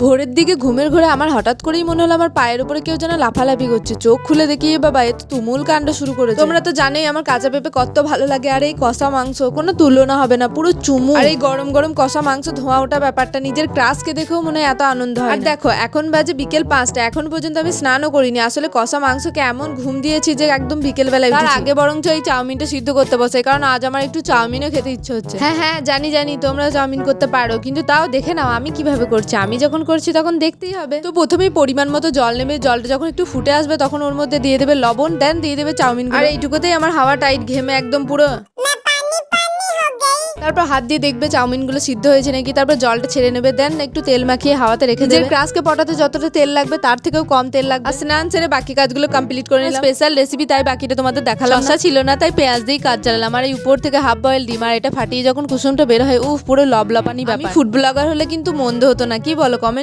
ভোরের দিকে ঘুমের ঘরে আমার হঠাৎ করেই মনে হলো আমার পায়ের উপরে কেউ যেন লাফালাফি করছে। চোখ খুলে দেখি বাবা এ তো তুমুল কাণ্ড শুরু করে তোমরা তো জানোই আমার কাঁচা পেঁপে কত ভালো লাগে আর এই কষা মাংস কোনো তুলনা হবে না পুরো চুমু। আর এই গরম গরম কষা মাংস ধোঁয়া ওঠা ব্যাপারটা নিজের ক্রাশকে দেখেও মনে হয় এত আনন্দ হয় আর দেখো এখন বাজে বিকেল পাঁচটা এখন পর্যন্ত আমি স্নানও করিনি। আসলে কষা মাংসকে এমন ঘুম দিয়েছি যে একদম বিকেল বেলায় তার আগে বরঞ্চ এই চাউমিনটা সিদ্ধ করতে বসে কারণ আজ আমার একটু চাউমিনও খেতে ইচ্ছে হচ্ছে। হ্যাঁ হ্যাঁ জানি জানি তোমরা চাউমিন করতে পারো কিন্তু তাও দেখে নাও আমি কীভাবে করছি। আমি যখন করছি তখন দেখতেই হবে। তো প্রথমেই পরিমাণ মতো জল নেবে জলটা যখন একটু ফুটে আসবে তখন ওর মধ্যে দিয়ে দেবে লবণ দেন দিয়ে দেবে চাউমিন আর এইটুকুতেই আমার হাওয়া টাইট ঘেমে একদম পুরো তারপর হাত দিয়ে দেখবে চাউমিনগুলো সিদ্ধ হয়েছে নাকি তারপর জলটা ছেড়ে নেবে দেন একটু তেল মাখিয়ে হাওয়াতে রেখে দেবে। ক্রাশকে পটাতে যতটা তেল লাগবে তার থেকেও কম তেল লাগবে। আর স্নান ছেড়ে বাকি কাজগুলো কমপ্লিট করে নিলাম। স্পেশাল রেসিপি তাই বাকিটা তোমাদের দেখালাম। শসা ছিল না তাই পেঁয়াজ দিয়েই কাজ চালালাম। আর এই উপর থেকে হাফ বয়েল ডিম আর এটা ফাটিয়ে যখন কুসুমটা বের হয় উফ পুরো লবলাপানি ব্যাপার। ফুড ব্লগার হলে কিন্তু মন্দ হতো না কি বলো কমেন্ট